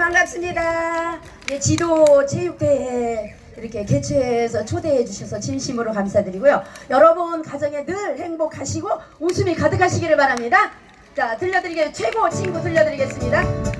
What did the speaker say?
반갑습니다. 예, 지도 체육대회 이렇게 개최해서 초대해 주셔서 진심으로 감사드리고요. 여러분 가정에 늘 행복하시고 웃음이 가득하시기를 바랍니다. 자, 들려드리게 최고 친구 들려드리겠습니다.